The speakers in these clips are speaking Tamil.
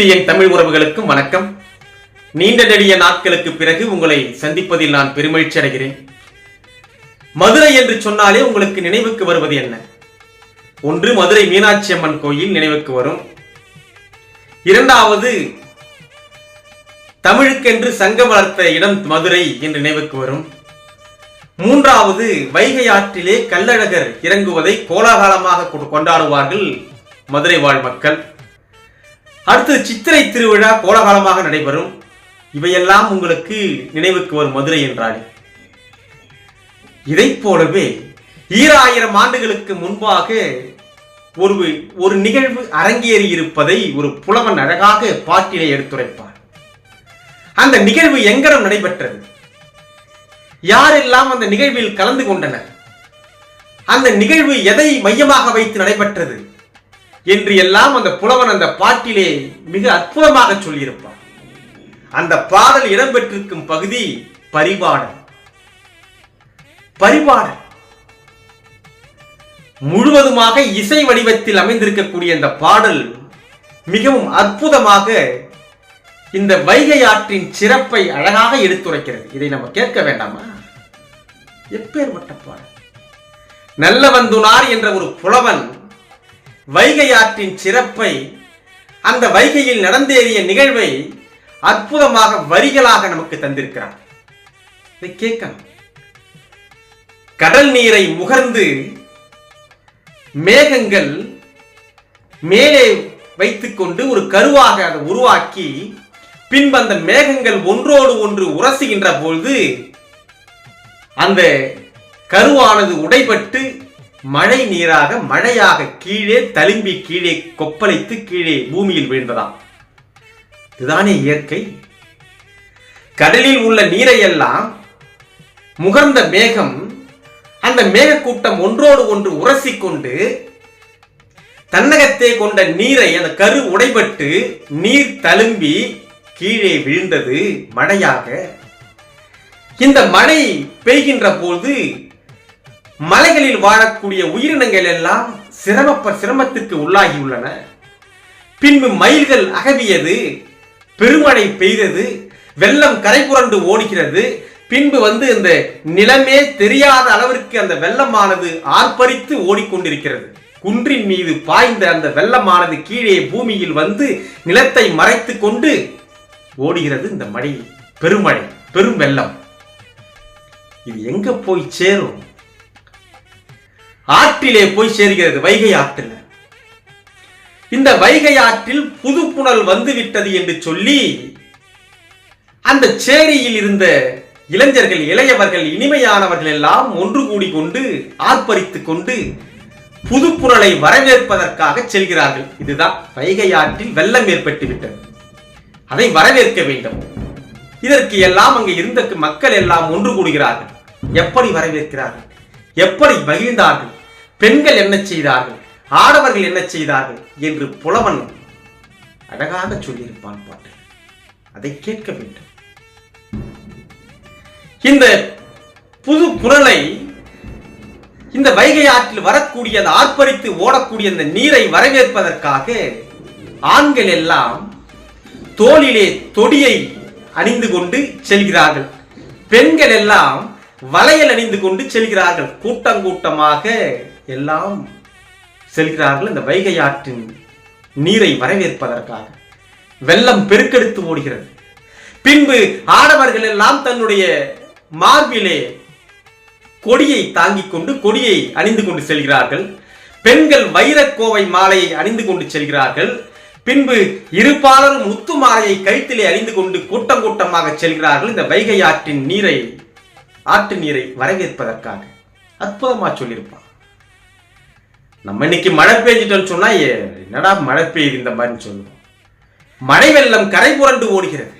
அனைத்து என் தமிழ் உறவுகளுக்கும் வணக்கம். நீண்ட நெடிய நாட்களுக்கு பிறகு உங்களை சந்திப்பதில் நான் பெருமகிழ்ச்சி அடைகிறேன். மதுரை என்று சொன்னாலே உங்களுக்கு நினைவுக்கு வருவது என்ன? ஒன்று மதுரை மீனாட்சி அம்மன் கோயில் நினைவுக்கு வரும். இரண்டாவது தமிழுக்கென்று சங்கம் வளர்த்த இடம் மதுரை என்று நினைவுக்கு வரும். மூன்றாவது வைகை ஆற்றிலே கள்ளழகர் இறங்குவதை கோலாகலமாக கொண்டாடுவார்கள் மதுரை வாழ் மக்கள். அடுத்தது சித்திரை திருவிழா கோலகாலமாக நடைபெறும். இவையெல்லாம் உங்களுக்கு நினைவுக்கு வரும் மதுரை என்றாலே. இதை போலவே ஈராயிரம் ஆண்டுகளுக்கு முன்பாக ஒரு ஒரு நிகழ்வு அரங்கேறி இருப்பதை ஒரு புலவன் அழகாக பாட்டிலே எடுத்துரைப்பார். அந்த நிகழ்வு எங்கரம் நடைபெற்றது? யாரெல்லாம் அந்த நிகழ்வில் கலந்து கொண்டனர்? அந்த நிகழ்வு எதை மையமாக வைத்து நடைபெற்றது? என்று எல்லாம் அந்த புலவன் அந்த பாட்டிலே மிக அற்புதமாக சொல்லியிருப்பான். அந்த பாடல் இடம்பெற்றிருக்கும் பகுதி பரிபாடல். பரிபாடல். முழுவதுமாக இசை வடிவத்தில் அமைந்திருக்கக்கூடிய இந்த பாடல் மிகவும் அற்புதமாக இந்த வைகை ஆற்றின் சிறப்பை அழகாக எடுத்துரைக்கிறது. இதை நம்ம கேட்க வேண்டாமா? எப்பேற்பட்ட பாடல். நல்லவந்துனார் என்ற ஒரு புலவன் வைகை ஆற்றின் சிறப்பை அந்த வைகையில் நடந்தேறிய நிகழ்வை அற்புதமாக வரிகளாக நமக்கு தந்திருக்கிறார். இதை கேட்கணும். கடல் நீரை முகர்ந்து மேகங்கள் மேலே வைத்துக்கொண்டு ஒரு கருவாக அதை உருவாக்கி பின்பு அந்த மேகங்கள் ஒன்றோடு ஒன்று உரசுகின்ற பொழுது அந்த கருவானது உடைபட்டு மழை நீராக மழையாக கீழே தழும்பி கீழே கொப்பளித்து கீழே பூமியில் வீழ்ந்ததாம். இதுதானே இயற்கை? கடலில் உள்ள நீரையெல்லாம் முகர்ந்த மேகம் அந்த மேகக்கூட்டம் ஒன்றோடு ஒன்று உரசிக்கொண்டு தன்னகத்தை கொண்ட நீரை அந்த கரு உடைபட்டு நீர் தழும்பி கீழே விழுந்தது மழையாக. இந்த மழை பெய்கின்ற போது மலைகளில் வாழக்கூடிய உயிரினங்கள் எல்லாம் சிரமப்ப சிரமத்திற்கு உள்ளாகியுள்ளன பின்பு மயில்கள் அகவியது பெருமழை பெய்தது வெள்ளம் கரை புரண்டு ஓடுகிறது. பின்பு வந்து இந்த நிலமே தெரியாத அளவிற்கு அந்த வெள்ளமானது ஆர்ப்பரித்து ஓடிக்கொண்டிருக்கிறது. குன்றின் மீது பாய்ந்த அந்த வெள்ளமானது கீழே பூமியில் வந்து நிலத்தை மறைத்து கொண்டு ஓடுகிறது இந்த மழை. பெருமழை பெரும் வெள்ளம். இது எங்க போய் சேரும்? ஆற்றிலே போய் சேர்கிறது வைகை ஆற்றில். இந்த வைகை ஆற்றில் புது புனல் வந்து விட்டது என்று சொல்லி அந்த சேரியில் இருந்த இளைஞர்கள் இளையவர்கள் இனிமையானவர்கள் எல்லாம் ஒன்று கூடி கொண்டு ஆர்ப்பரித்துக் கொண்டு புது புனலை வரவேற்பதற்காக செல்கிறார்கள். இதுதான் வைகை ஆற்றில் வெள்ளம் ஏற்பட்டு விட்டது. அதை வரவேற்க வேண்டும். இதற்கு எல்லாம் அங்கே இருந்த மக்கள் எல்லாம் ஒன்று கூடுகிறார்கள். எப்படி வரவேற்கிறார்கள்? எப்படி மகிழ்ந்தார்கள்? பெண்கள் என்ன செய்தார்கள்? ஆடவர்கள் என்ன செய்தார்கள்? என்று புலவன் அழகாக சொல்லியிருப்பான் பாட்டு. அதை கேட்க வேண்டும். இந்த புது குரலை இந்த வைகை ஆற்றில் வரக்கூடிய அந்த ஆர்ப்பரித்து ஓடக்கூடிய அந்த நீரை வரவேற்பதற்காக ஆண்கள் எல்லாம் தோளிலே தொடியை அணிந்து கொண்டு செல்கிறார்கள். பெண்கள் எல்லாம் வளையல் அணிந்து கொண்டு செல்கிறார்கள். கூட்டம் கூட்டமாக எல்லாம் செல்கிறார்கள் இந்த வைகை ஆற்றின் நீரை வரவேற்பதற்காக. வெள்ளம் பெருக்கெடுத்து ஓடுகிறது. பின்பு ஆடவர்கள் எல்லாம் தன்னுடைய மார்பிலே கொடியை தாங்கிக் கொண்டு கொடியை அணிந்து கொண்டு செல்கிறார்கள். பெண்கள் வைரக்கோவை மாலையை அணிந்து கொண்டு செல்கிறார்கள். பின்பு இருபாலரும் முத்து மாலையை கழுத்திலே அணிந்து கொண்டு கூட்டம் கூட்டமாக செல்கிறார்கள். இந்த வைகை ஆற்றின் நீரை ஆற்று நீரை வரவேற்பதற்காக. அற்புதமாக சொல்லியிருப்பான். நம்ம இன்னைக்கு மழை பெய்ஞ்சிட்டோன்னு சொன்னா என்னடா மழை பெய்யுது இந்த மாதிரி சொல்லுவோம். மழை வெள்ளம் கரை புரண்டு ஓடுகிறது.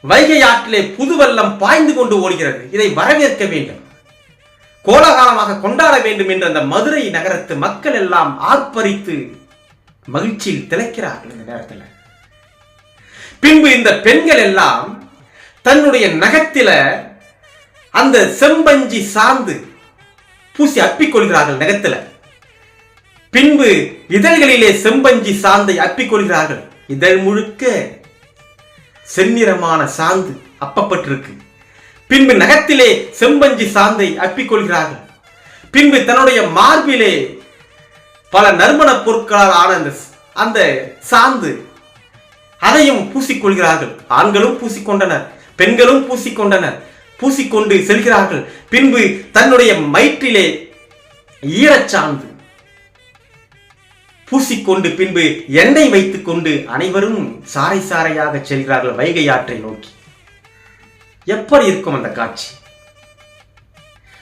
வைகை ஆற்றிலே புது வெள்ளம் பாய்ந்து கொண்டு ஓடுகிறது. இதை வரவேற்க வேண்டும். கோலாகலமாக கொண்டாட வேண்டும் என்று அந்த மதுரை நகரத்து மக்கள் எல்லாம் ஆர்ப்பரித்து மகிழ்ச்சியில் திளைக்கிறார்கள் இந்த நேரத்தில். பின்பு இந்த பெண்கள் எல்லாம் தன்னுடைய நகத்தில அந்த செம்பஞ்சி சார்ந்து பூசி அப்பிக்கொள்கிறார்கள் நகத்துல. பின்பு இதழ்களிலே செம்பஞ்சி சாந்தை அப்பிக்கொள்கிறார்கள். இதழ் முழுக்க செந்நிறமான சாந்து அப்பப்பட்டிருக்கு. பின்பு நகத்திலே செம்பஞ்சி சாந்தை அப்பிக்கொள்கிறார்கள். பின்பு தன்னுடைய மார்பிலே பல நறுமண பொருட்களால் ஆன அந்த அந்த சாந்து அதையும் பூசிக்கொள்கிறார்கள். ஆண்களும் பூசிக்கொண்டனர் பெண்களும் பூசிக்கொண்டனர் பூசிக்கொண்டு செல்கிறார்கள். பின்பு தன்னுடைய மயிற்றிலே ஈரச்சாந்து பூசிக்கொண்டு பின்பு எண்ணெய் வைத்துக் கொண்டு அனைவரும் சாறை சாறையாக செல்கிறார்கள் வைகை ஆற்றை நோக்கி. எப்படி இருக்கும் அந்த காட்சி?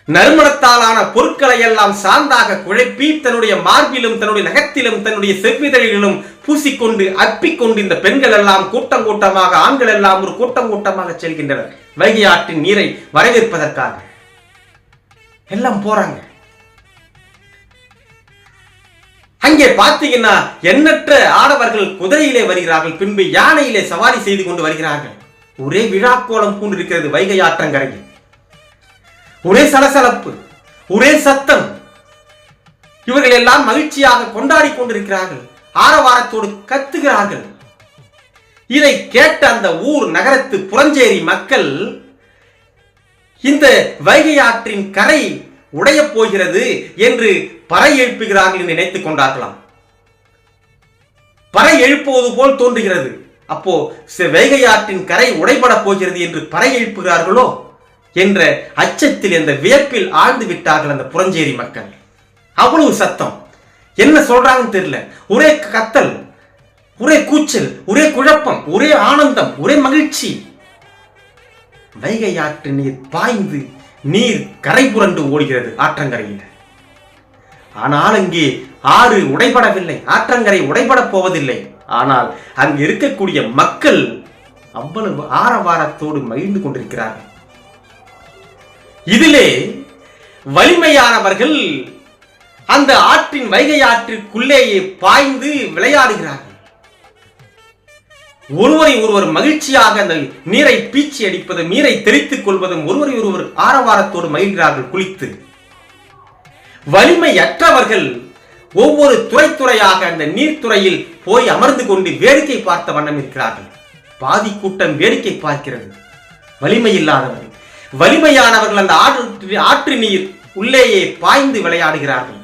நறுமணத்தாலான பொருட்களை எல்லாம் சார்ந்தாக குழப்பி தன்னுடைய மார்பிலும் தன்னுடைய நகத்திலும் தன்னுடைய செவ்விதழிலும் பூசிக்கொண்டு அற்பிக்கொண்டு இந்த பெண்கள் எல்லாம் கூட்டம் கூட்டமாக ஆண்கள் எல்லாம் ஒரு கூட்டம் கூட்டமாக செல்கின்றனர். வைகை ஆற்றின் நீரை வரவேற்பதற்காக. எல்லாம் போறாங்க. அங்கே பார்த்தீங்கன்னா எண்ணற்ற ஆடவர்கள் குதிரையிலே வருகிறார்கள். பின்பு யானையிலே சவாரி செய்து கொண்டு வருகிறார்கள். ஒரே விழாக்கோலம் பூண்டிருக்கிறது வைகை ஆற்றங்கரையில். ஒரே சலசலப்பு ஒரே சத்தம். இவர்கள் எல்லாம் மகிழ்ச்சியாக கொண்டாடி கொண்டிருக்கிறார்கள். ஆரவாரத்தோடு கத்துகிறார்கள். இதை கேட்ட அந்த ஊர் நகரத்து புறஞ்சேரி மக்கள் இந்த வைகை ஆற்றின் கரை உடையப் போகிறது என்று பறை எழுப்புகிறார்கள் என்று நினைத்துக் கொண்டார்களாம். பறை எழுப்புவது போல் தோன்றுகிறது. அப்போ வைகை ஆற்றின் கரை உடைபடப் போகிறது என்று பறை எழுப்புகிறார்களோ என்ற அச்சத்தில் அந்த வியப்பில் ஆழ்ந்து விட்டார்கள் அந்த புறஞ்சேரி மக்கள். அவ்வளவு சத்தம். என்ன சொல்றாங்கன்னு தெரியல. ஒரே கத்தல் ஒரே கூச்சல் ஒரே குழப்பம் ஒரே ஆனந்தம் ஒரே மகிழ்ச்சி. வைகை ஆற்று நீர் பாய்ந்து நீர் கரை புரண்டு ஓடுகிறது ஆற்றங்கரையில். ஆனால் அங்கே ஆறு உடைபடவில்லை ஆற்றங்கரை உடைபடப் போவதில்லை. ஆனால் அங்கு இருக்கக்கூடிய மக்கள் அவ்வளவு ஆரவாரத்தோடு மகிழ்ந்து கொண்டிருக்கிறார்கள். இதிலே வலிமையானவர்கள் அந்த ஆற்றின் வைகை ஆற்றிற்குள்ளேயே பாய்ந்து விளையாடுகிறார்கள். ஒருவரை ஒருவர் மகிழ்ச்சியாக அந்த நீரை பீச்சி அடிப்பதும் நீரை தெரித்துக் கொள்வதும் ஒருவரை ஒருவர் ஆரவாரத்தோடு மகிழ்கிறார்கள் குளித்து. வலிமையற்றவர்கள் ஒவ்வொரு துறை துறையாக அந்த நீர்த்துறையில் போய் அமர்ந்து கொண்டு வேடிக்கை பார்த்த வண்ணம் இருக்கிறார்கள். பாதி கூட்டம் வேடிக்கை பார்க்கிறது. வலிமை இல்லாதவர்கள் வலிமையானவர்கள் அந்த ஆற்று ஆற்று நீர் உள்ளேயே பாய்ந்து விளையாடுகிறார்கள்.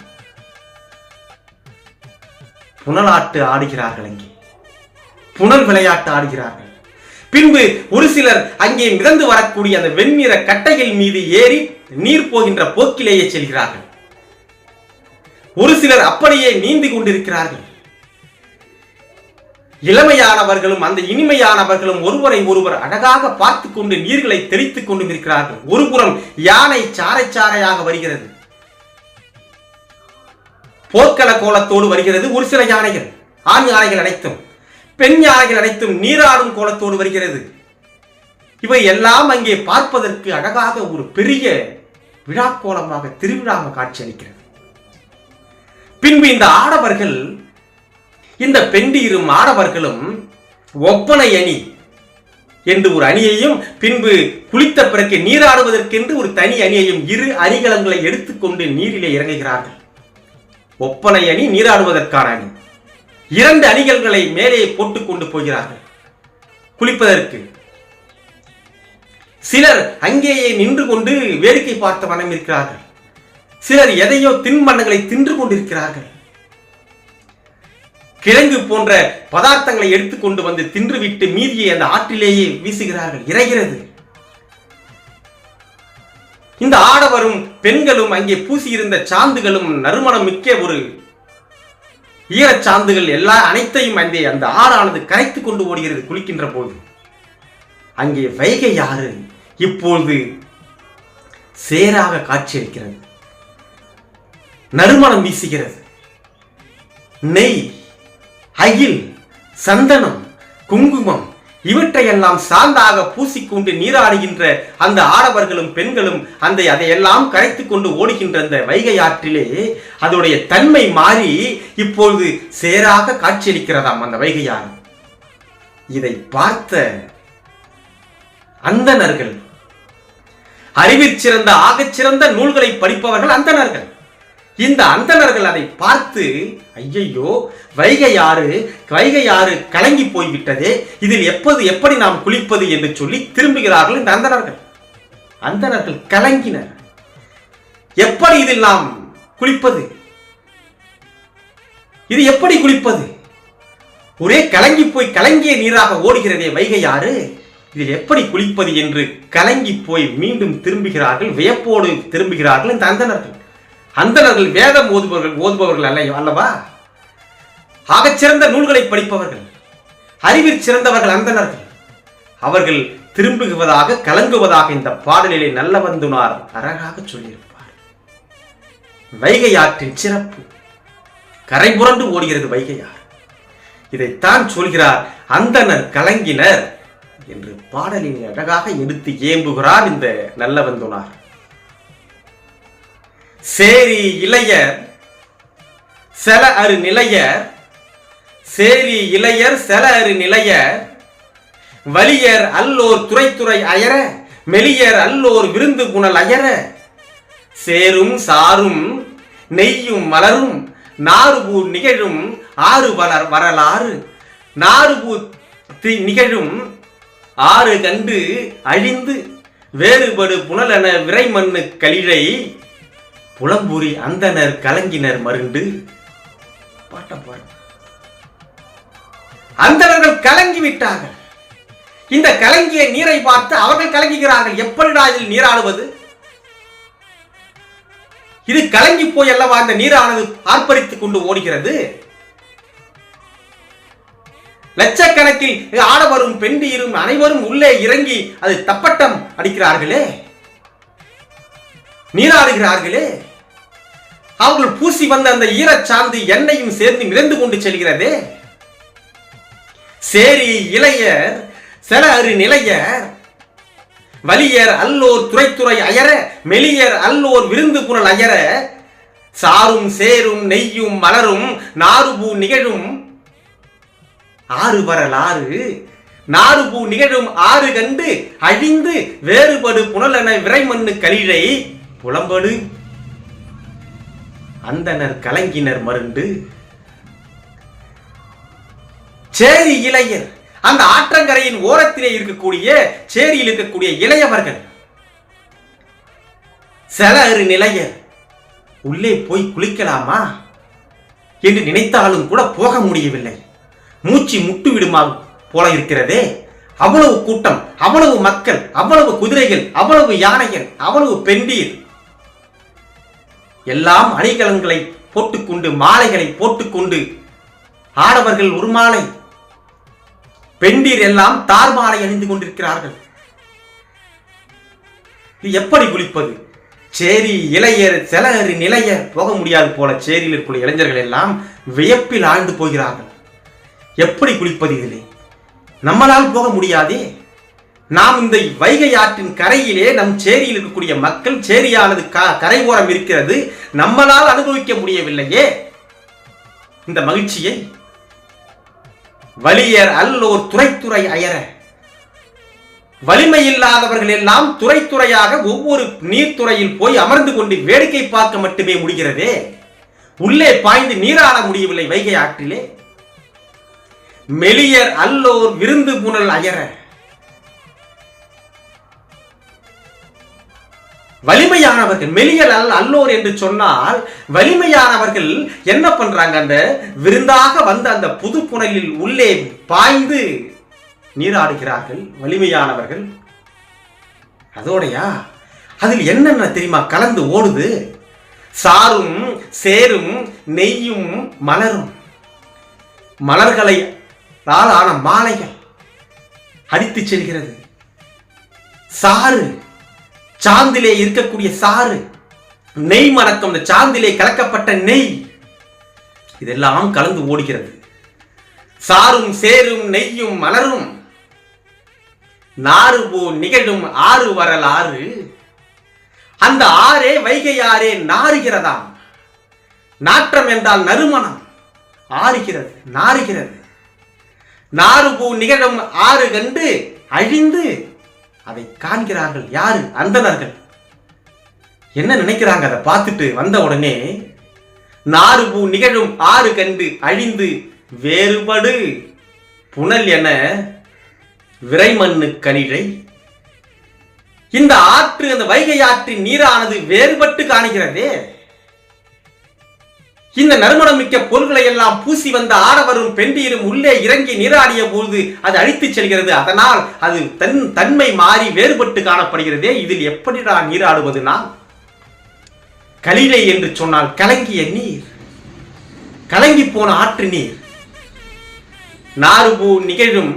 புனலாட்டு ஆடுகிறார்கள் அங்கே. புனல் விளையாட்டு ஆடுகிறார்கள். பின்பு ஒரு சிலர் அங்கே மிதந்து வரக்கூடிய அந்த வெண்ணிற கட்டைகள் மீது ஏறி நீர் போகின்ற போக்கிலேயே செல்கிறார்கள். ஒரு சிலர் அப்படியே நீந்தி கொண்டிருக்கிறார்கள். இளமையானவர்களும் அந்த இனிமையானவர்களும் ஒருவரை ஒருவர் அழகாக பார்த்து கொண்டு நீர்களை தெளித்துக் கொண்டும் இருக்கிறார்கள். ஒரு புறம் யானை சாறை சாறையாக வருகிறது. போர்க்கள கோலத்தோடு வருகிறது ஒரு சில யானைகள். ஆண் யானைகள் அனைத்தும் பெண் யானைகள் அனைத்தும் நீராடும் கோலத்தோடு வருகிறது. இவை எல்லாம் அங்கே பார்ப்பதற்கு அழகாக ஒரு பெரிய விழாக்கோலமாக திருவிழாக காட்சியளிக்கிறது. பின்பு இந்த ஆடவர்கள் இந்த பெண்டிரும் ஆடவர்களும் ஒப்பனை அணி என்று ஒரு அணியையும் பின்பு குளித்த பிறகு நீராடுவதற்கென்று ஒரு தனி அணியையும் இரு அணிகலங்களை எடுத்துக்கொண்டு நீரிலே இறங்குகிறார்கள். ஒப்பனை அணி நீராடுவதற்கான அணி. இரண்டு அணிகல்களை மேலே போட்டுக் கொண்டு போகிறார்கள். குளிப்பதற்கு. சிலர் அங்கேயே நின்று கொண்டு வேடிக்கை பார்த்த மனம் இருக்கிறார்கள். சிலர் எதையோ தின்பண்டங்களை தின்று கொண்டிருக்கிறார்கள். கிழங்கு போன்ற பதார்த்தங்களை எடுத்துக்கொண்டு வந்து தின்றுவிட்டு மீதியை அந்த ஆற்றிலேயே வீசுகிறார்கள். இறைகிறது. இந்த ஆடவரும் பெண்களும் அங்கே பூசியிருந்த சாந்துகளும் நறுமணம் மிக்க ஒரு ஈரச்சாந்துகள் எல்லா அனைத்தையும் அங்கே அந்த ஆறானது கரைத்து கொண்டு ஓடுகிறது குளிக்கின்ற போது. அங்கே வைகை ஆறு இப்பொழுது சேராக காட்சியளிக்கிறது. நறுமணம் வீசுகிறது. நெய் அகில் சந்தனம் குங்குமம் இவற்றையெல்லாம் சார்ந்தாக பூசிக்கொண்டு நீராடுகின்ற அந்த ஆடவர்களும் பெண்களும் அந்த அதையெல்லாம் கரைத்து கொண்டு ஓடுகின்ற அந்த வைகை ஆற்றிலே அதோடைய தன்மை மாறி இப்பொழுது சேராக காட்சியளிக்கிறதாம் அந்த வைகை ஆறு. இதை பார்த்த அந்தணர்கள் அறிவிற் சிறந்த ஆகச் சிறந்த நூல்களை படிப்பவர்கள் அந்தணர்கள். இந்த அந்தணர்கள் அதை பார்த்து ஐயையோ வைகை ஆறு வைகை ஆறு கலங்கி போய்விட்டதே. இதில் எப்போது எப்படி நாம் குளிப்பது? என்று சொல்லி திரும்புகிறார்கள் இந்த அந்தணர்கள். அந்தணர்கள் கலங்கினர். எப்படி இதில் நாம் குளிப்பது? இது எப்படி குளிப்பது? ஒரே கலங்கி போய் கலங்கிய நீராக ஓடுகிறதே வைகை ஆறு. இதில் எப்படி குளிப்பது? என்று கலங்கி போய் மீண்டும் திரும்புகிறார்கள் வியப்போடு திரும்புகிறார்கள் இந்த அந்தணர்கள். அந்தனர்கள் வேதம் ஓதுபவர்கள் ஓதுபவர்கள் அல்ல அல்லவா? ஆகச் சிறந்த நூல்களை படிப்பவர்கள் அறிவில் சிறந்தவர்கள் அந்தனர்கள் அவர்கள் திரும்புவதாக கலங்குவதாக இந்த பாடலிலே நல்லவந்துனார் அழகாக சொல்லியிருப்பார். வைகை ஆற்றின் சிறப்பு கரை புரண்டு ஓடுகிறது வைகையார். இதைத்தான் சொல்கிறார் அந்தனர் கலங்கினர் என்று பாடலினை அழகாக எடுத்து ஏம்புகிறார் இந்த நல்லவந்துனார் சேரி இளையர் செல அரு நிலையர் சேரி இளையர் செல அரு நிலையர் வலியர் அல்லோர் துறைத்துறை அயர மெலியர் அல்லோர் விருந்து புனல் அயர. சேரும் சாரும் நெய்யும் மலரும் நாறுபூ நிகழும் ஆறு வளர் வரலாறு. நாறுபூ தி- நிகழும் ஆறு கண்டு அழிந்து வேறுபடு புனலென விரைமண்ணு கலிழை புலம்புரி அந்தனர் கலங்கினர் மருண்டு. பாட்ட பாரு அந்தணர்கள் கலங்கி விட்டார்கள். இந்த கலங்கிய நீரை பார்த்து அவர்கள் கலங்குகிறார்கள். எப்படிடா இதில் நீராடுவது? இது கலங்கி போய் அல்லவா அந்த நீரானது ஆர்ப்பரித்துக் கொண்டு ஓடுகிறது? லட்சக்கணக்கில் ஆடவரும் பெண்டீரும் அனைவரும் உள்ளே இறங்கி அது தப்பட்டம் அடிக்கிறார்களே. நீராடுகிறார்களே. அவர்கள் பூசி வந்த அந்த ஈரச்சாந்து எண்ணெயும் சேர்ந்து மிதந்து கொண்டு செல்கிறதே. சேரி இளையர் செல அரு நிலையர் வலியர் அல்லோர் துறைத்துறை அயர மெலியர் அல்லோர் விருந்து புனல் அயர சாரும் சேரும் நெய்யும் மலரும் நாறுபூ நிகழும் ஆறு வரலாறு நாறுபூ நிகழும் ஆறு கண்டு அழிந்து வேறுபடு புனலென விரைமண்ணு கலிழை புலம்படு. அந்தனர் கலங்கினர் மருண்டு. சேரி இளையர் அந்த ஆற்றங்கரையின் ஓரத்திலே இருக்கக்கூடிய சேரியில் இருக்கக்கூடிய இளையவர்கள். செல அரு நிலையர் உள்ளே போய் குளிக்கலாமா? என்று நினைத்தாலும் கூட போக முடியவில்லை. மூச்சு முட்டு விடுமா போல இருக்கிறதே. அவ்வளவு கூட்டம் அவ்வளவு மக்கள் அவ்வளவு குதிரைகள் அவ்வளவு யானைகள் அவ்வளவு பெண்டீர். எல்லாம் அணிகலன்களை போட்டுக்கொண்டு மாலைகளை போட்டுக்கொண்டு ஆடவர்கள் ஒரு மாலை. பெண்டீர் எல்லாம் தார் மாலை அணிந்து கொண்டிருக்கிறார்கள். இது எப்படி குளிப்பது? சேரி இளையர் செலகரி நிலைய போக முடியாது போல சேரியில் இருக்கிற இளைஞர்கள் எல்லாம் வியப்பில் ஆழ்ந்து போகிறார்கள். எப்படி குளிப்பது இதிலே? நம்மளால் போக முடியாதே. நாம் இந்த வைகை ஆற்றின் கரையிலே நம் சேரியில் இருக்கக்கூடிய மக்கள் சேரியானது க- கரை ஓரம் இருக்கிறது நம்மளால் அனுபவிக்க முடியவில்லையே. இந்த மகிழ்ச்சியை வலியர் அல்லோர் துறைத்துறை அயர. வலிமை இல்லாதவர்கள் எல்லாம் துறை துறையாக ஒவ்வொரு நீர்த்துறையில் போய் அமர்ந்து கொண்டு வேடிக்கை பார்க்க மட்டுமே முடிகிறதே. உள்ளே பாய்ந்து நீராட முடியவில்லை வைகை ஆற்றிலே மெலியர் அல்லோர் விருந்து புனல் அயர. வலிமையானவர்கள் மெலியல் அல்லோர் என்று சொன்னால் வலிமையானவர்கள் என்ன பண்றாங்க அந்த விருந்தாக வந்த அந்த புது புனலில் உள்ளே பாய்ந்து நீராடுகிறார்கள் வலிமையானவர்கள். அதோடையா? அதில் என்னென்ன தெரியுமா? கலந்து ஓடுது. சாரும் சேரும் நெய்யும் மலரும். மலர்களை ஆன மாலைகள் அடித்துச் செல்கிறது. சாறு சாந்திலே இருக்கக்கூடிய சாறு. நெய் மணக்கம் இந்த சாந்திலே கலக்கப்பட்ட நெய். இதெல்லாம் கலந்து ஓடுகிறது. சாரும் சேரும் நெய்யும் மலரும். நாறு போ நிகழும் ஆறு வரலாறு அந்த ஆறே வைகை ஆறே நாறுகிறதாம். நாற்றம் என்றால் நறுமணம். ஆறுகிறது நாறுகிறது. நாறுபூ நிகழும் ஆறு கண்டு அழிந்து அதை காண்கிறார்கள் யாரு? அந்தனர்கள் என்ன நினைக்கிறாங்க? அதை பார்த்துட்டு வந்த உடனே நாறுபூ நிகழும் ஆறு கண்டு அழிந்து வேறுபடு. புனல் என விரைமண்ணு கனிழை. இந்த ஆற்று அந்த வைகை ஆற்றின் நீரானது வேறுபட்டு காணுகிறதே. இந்த நறுமணம் மிக்க பொருள்களை எல்லாம் பூசி வந்த ஆடவரும் பெண்டீரும் உள்ளே இறங்கி நீராடிய பொழுது அது அழித்துச் செல்கிறது. அதனால் அது தன் தன்மை மாறி வேறுபட்டு காணப்படுகிறதே. இதில் எப்படிடா நீராடுவது நான் கலிலை என்று சொன்னால் கலங்கிய நீர். கலங்கி போன ஆற்று நீர். நாறுபூ நிகழும்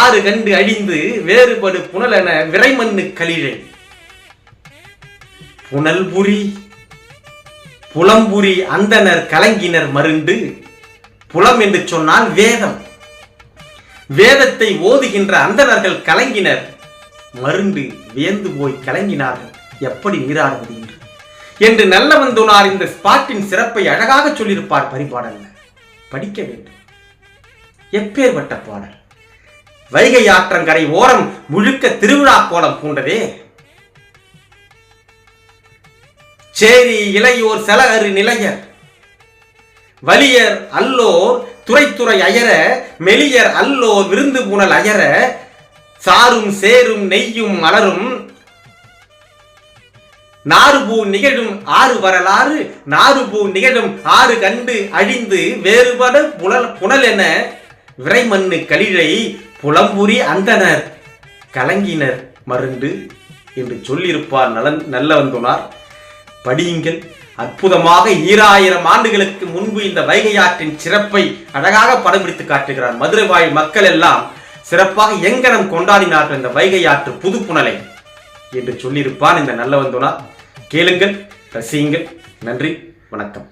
ஆறு கண்டு அழிந்து வேறுபடு புனலென விரைமண்ணு கலிழை புனல்புரி புலம்புரி அந்தனர் கலங்கினர் மருண்டு. புலம் என்று சொன்னால் வேதம். வேதத்தை ஓதுகின்ற அந்தனர்கள் கலங்கினர். மருண்டு வியந்து போய் கலங்கினார்கள். எப்படி நீராடுவது என்று என்று நல்லவந்துனார் இந்த ஸ்பாட்டின் சிறப்பை அழகாக சொல்லியிருப்பார் பரிபாடல்ல. படிக்க வேண்டும். எப்பேற்பட்ட பாடல்? வைகை ஆற்றங்கரை ஓரம் முழுக்க திருவிழா கோலம் பூண்டதே. சேரி இளையோர் செலகரு நிலையர். வலியர் அல்லோர் துறைத்துறை அயர மெலியர் அல்லோர் விருந்து புனல் அயர சாரும் சேரும் நெய்யும் மலரும் நாறுபூ நிகழும் ஆறு வரலாறு நாறுபூ நிகழும் ஆறு கண்டு அழிந்து வேறுபட புனல் புனல் என விரைமண்ணு கலிழை புலம்புரி அந்தனர் கலங்கினர் மருந்து என்று சொல்லியிருப்பார் நலன் நல்லவந்துனார் படியுங்கள். அற்புதமாக ஈராயிரம் ஆண்டுகளுக்கு முன்பு இந்த வைகை ஆற்றின் சிறப்பை அழகாக படம் பிடித்து காட்டுகிறார் மதுரை வாழ் மக்கள் எல்லாம். சிறப்பாக எங்கனம் கொண்டாடினார்கள் இந்த வைகை ஆற்று புது புனலை? என்று சொல்லியிருப்பான் இந்த நல்லவந்தோனா. கேளுங்கள் ரசியுங்கள். நன்றி வணக்கம்.